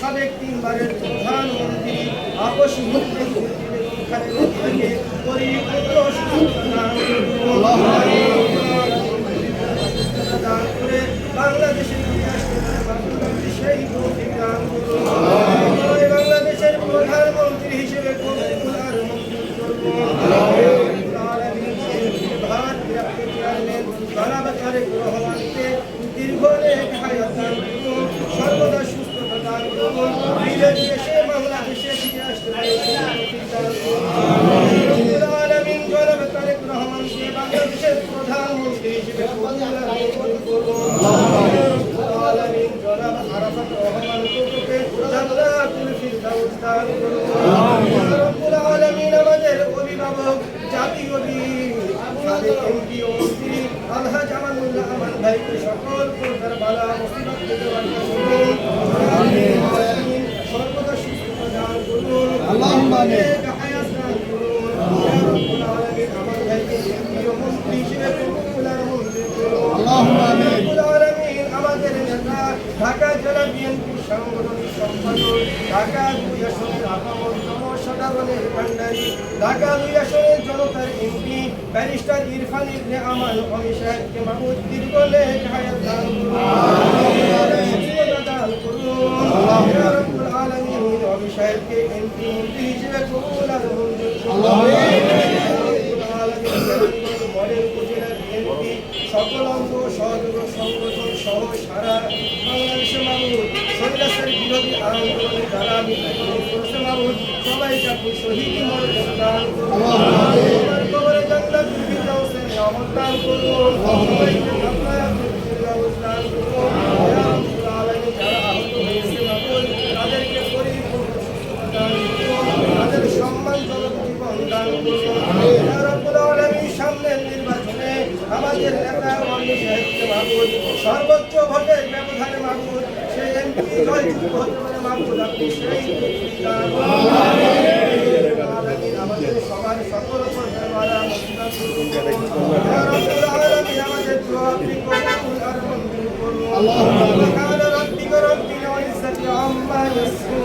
সাবেক তিনবারের প্রধানমন্ত্রী। করে বাংলাদেশের সেই বাংলাদেশের প্রধানমন্ত্রী হিসেবে চেয়ারম্যান জনাব তারেক রব্বুল আলামিন আমাদের অভিভাবক জাতীয় বীর সাবেক এমপি ও মন্ত্রী আলহাজ আমানুল্লাহ আমান ভাইকে সকল প্রকার বালা মুসিবত থেকে রক্ষা করুন ঢাকা জেলা বিএনপি সাংগঠনিক সম্পাদক ঢাকা দুই আসনের সাধারণের ভান্ডারী ঢাকা দুই আসনের জনতার এমপি ব্যারিস্টার ইরফান ইবনে আমাল অমি সাহেবকে মাহমুদ দীর্ঘ নেক হায়াত দান সকল অঙ্গ সহযোগ সংগঠন সহ সারা বাংলাদেশের মানুষ সৈরাসের বিরোধী আন্দোলনে যারা মৃত্যুবরণ সবাইকে আপনি শহীদ আমাদের নেতা মাহমুদ সাহেবকে মাহমুদ সর্বোচ্চ ভোটের ব্যবধানে মাহমুদ সেই এমপি জয়যুক্ত হতে পারে মাহমুদ আপনি সেই আমাদের সবার সকল আমাদের দোয়া আপনি করুন আর মঞ্জুর করুন। ربك رب العزة عما يصفون